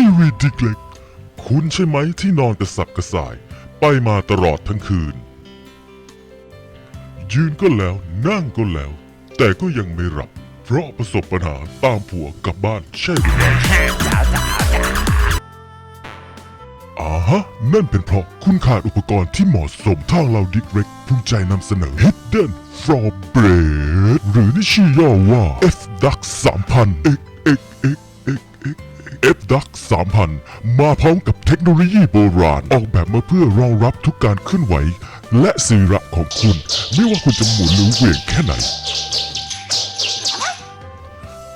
ทีวีดิกเล็ก คุณใช่ไหมที่นอนกระสับกระส่าย ไปมาตลอดทั้งคืน ยืนก็แล้วนั่งก็แล้ว แต่ก็ยังไม่หลับ เพราะประสบปัญหาตามผัวกลับบ้านใช่หรือไม่อาฮะ นั่นเป็นเพราะคุณขาดอุปกรณ์ที่เหมาะสมทางเราดิกเร็กภูมิใจนำเสนอ Hidden from Bread หรือที่ชื่อย่อว่า F Duck 3000 X F Duck 3000 มาพร้อมกับเทคโนโลยีโบราณ ออกแบบมาเพื่อรองรับทุกการเคลื่อนไหว และสีระของคุณ ไม่ว่าคุณจะหมุนหรือเหวี่ยงแค่ไหน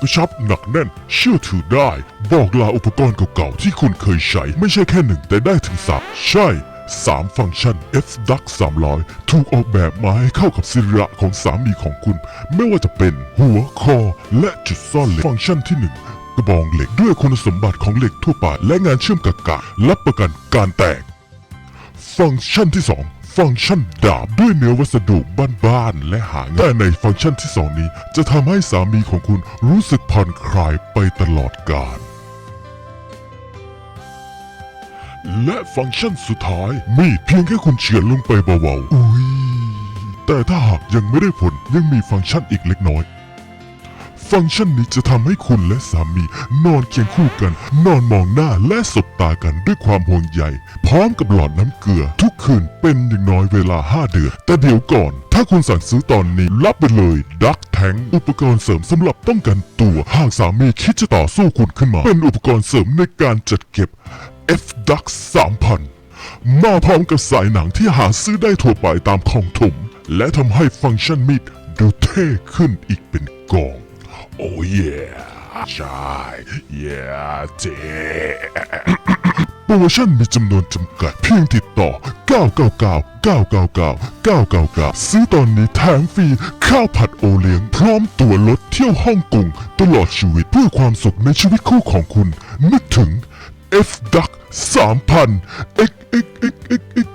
กระชับหนักแน่นเชื่อถือได้ บอกลาอุปกรณ์เก่าๆ ที่คุณเคยใช้ ไม่ใช่แค่หนึ่งแต่ได้ถึงสามใช่ 3 ฟังก์ชัน F Duck 300 ถูกออกแบบมาให้เข้ากับศิระของสามีของคุณ ไม่ว่าจะเป็นหัวคอและจุดซ่อนเหล็กฟังก์ชันที่ 1 ระบองเหล็ก ด้วยคุณสมบัติของเหล็กทั่วไปและงานเชื่อมกับการับประกันการแตก ฟังก์ชันที่ 2 ฟังก์ชันดาบด้วยเนื้อวัสดุบ้านๆและหาง่ายแต่ในฟังก์ชันที่ 2 นี้ จะทำให้สามีของคุณรู้สึกผ่อนคลายไปตลอดกาลและฟังก์ชันสุดท้าย มีเพียงแค่คุณเฉือนลงไปเบาๆอุ้ยแต่ถ้าหากยังไม่ได้ผลยังมีฟังก์ชันอีกเล็กน้อย ฟังก์ชันนี้จะทำให้คุณและสามี นอนเคียงคู่กัน นอนมองหน้าและสบตากันด้วยความห่วงใย พร้อมกับหลอดน้ำเกลือ ทุกคืนเป็นอย่างน้อยเวลา 5 เดือน แต่เดี๋ยวก่อน ถ้าคุณสั่งซื้อตอนนี้ รับไปเลยดักแทงอุปกรณ์เสริมสำหรับป้องกันตัว หากสามีคิดจะต่อสู้คุณขึ้นมา เป็นอุปกรณ์เสริมในการจัดเก็บ F Duck 3000 มาพร้อมกับสายหนังที่หาซื้อได้ทั่วไปตามของถมและทำให้ฟังก์ชันมีดดูเท่ขึ้นอีกเป็นกอง โอ้ยใช่เย่เจ๊โปรโมชั่นมีจำนวนจำกัดเพียงติดต่อ 999 999 999 ซื้อตอนนี้แถมฟรี ข้าวผัดโอเลี้ยง พร้อมตั๋วรถเที่ยวฮ่องกงตลอดชีวิตเพื่อความสุขในชีวิตคู่ของคุณ นึกถึง F Duck 3000 X X X X X